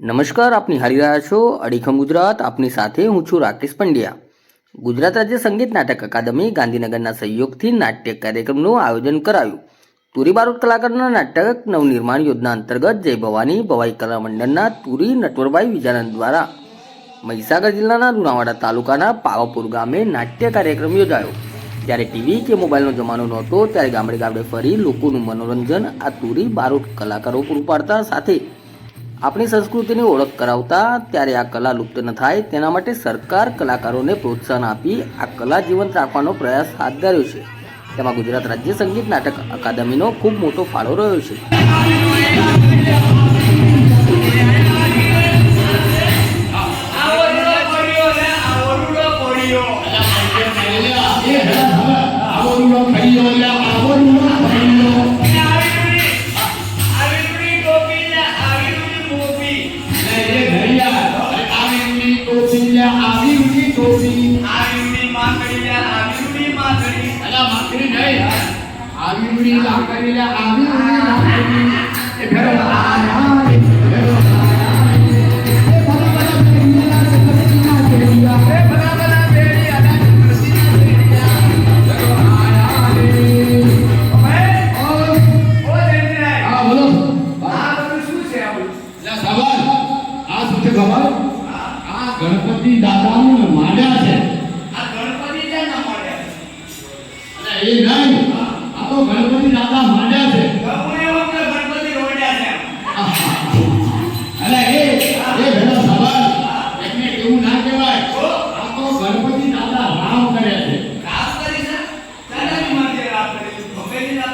નમસ્કાર, આપની નિહાળી રહ્યા છો અડીખમ ગુજરાત. આપની સાથે હું છું રાકેશ પંડ્યા. ગુજરાત રાજ્ય સંગીત નાટક અકાદમી ગાંધીનગરના સહયોગથી નાટ્ય કાર્યક્રમનું આયોજન કરાયું. તુરી બારોટ કલાકારના નાટક નવનિર્માણ યોજના અંતર્ગત જય ભવાની, ભવાઈ કલા મંડળના તુરી નટવરભાઈ વિજાનંદ દ્વારા મહીસાગર જિલ્લાના લુણાવાડા તાલુકાના પાવાપુર ગામે નાટ્ય કાર્યક્રમ યોજાયો. જ્યારે ટીવી કે મોબાઈલનો જમાનો નહોતો, ત્યારે ગામડે ગામડે ફરી લોકોનું મનોરંજન આ તુરી બારોટ કલાકારો પૂરું પાડતા સાથે આપણી સંસ્કૃતિની ઓળખ કરાવતા ત્યારે આ કલા લુપ્ત ન થાય તેના માટે સરકાર કલાકારોને પ્રોત્સાહન આપી આ કલા જીવંત રાખવાનો પ્રયાસ હાથ ધર્યો છે તેમાં ગુજરાત રાજ્ય સંગીત નાટક અકાદમીનો ખૂબ મોટો ફાળો રહ્યો છે આવડું આવીડી માકડી લે આવીડી માકડી અલા માકડી નહીં આવીડી માકડી આ ગણપતિ દાદા એ નહીં. આ તો ગણપતિ દાદા માંડ્યા છે. ગમે વખતે ગણપતિ રોડ્યા છે? અલા એ એ ભલા સવાલ એટલે એવું ના કહેવાય.